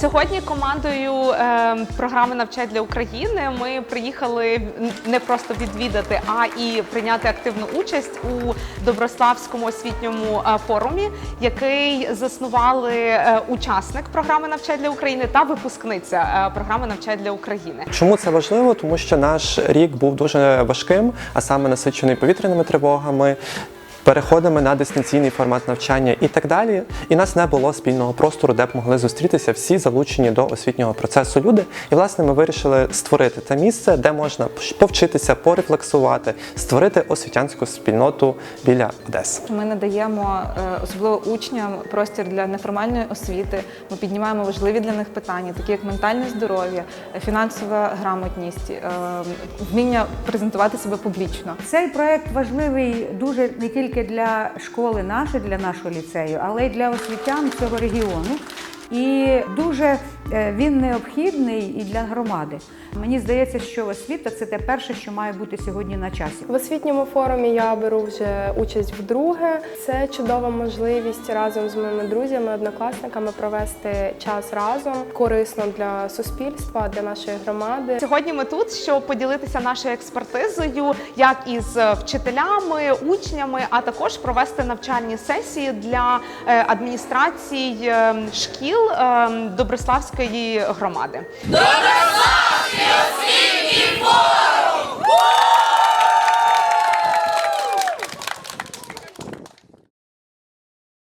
Сьогодні командою е, програми «Навчай для України ми приїхали не просто відвідати, а і прийняти активну участь у Доброславському освітньому е, форумі, який заснували е, учасник програми «Навчай для України та випускниця е, програми «Навчай для України. Чому це важливо? Тому що наш рік був дуже важким, а саме насичений повітряними тривогами. Переходами на дистанційний формат навчання і так далі, і нас не було спільного простору, де б могли зустрітися всі залучені до освітнього процесу люди. І власне ми вирішили створити те місце, де можна повчитися, порефлексувати, створити освітянську спільноту біля Одеси. Ми надаємо е, особливо учням простір для неформальної освіти. Ми піднімаємо важливі для них питання, такі як ментальне здоров'я, фінансова грамотність, е, вміння презентувати себе публічно. Цей проект важливий дуже не тільки для школи нашої, для нашого ліцею, але й для освітян цього регіону. І дуже е, він необхідний і для громади. Мені здається, що освіта це те перше, що має бути сьогодні на часі. В освітньому форумі я беру вже участь вдруге. Це чудова можливість разом з моїми друзями, однокласниками провести час разом корисно для суспільства, для нашої громади. Сьогодні ми тут, щоб поділитися нашою експертизою, як із вчителями, учнями, а також провести навчальні сесії для е, адміністрацій е, шкіл е, Доброславської громади. Доброславський освітній форум!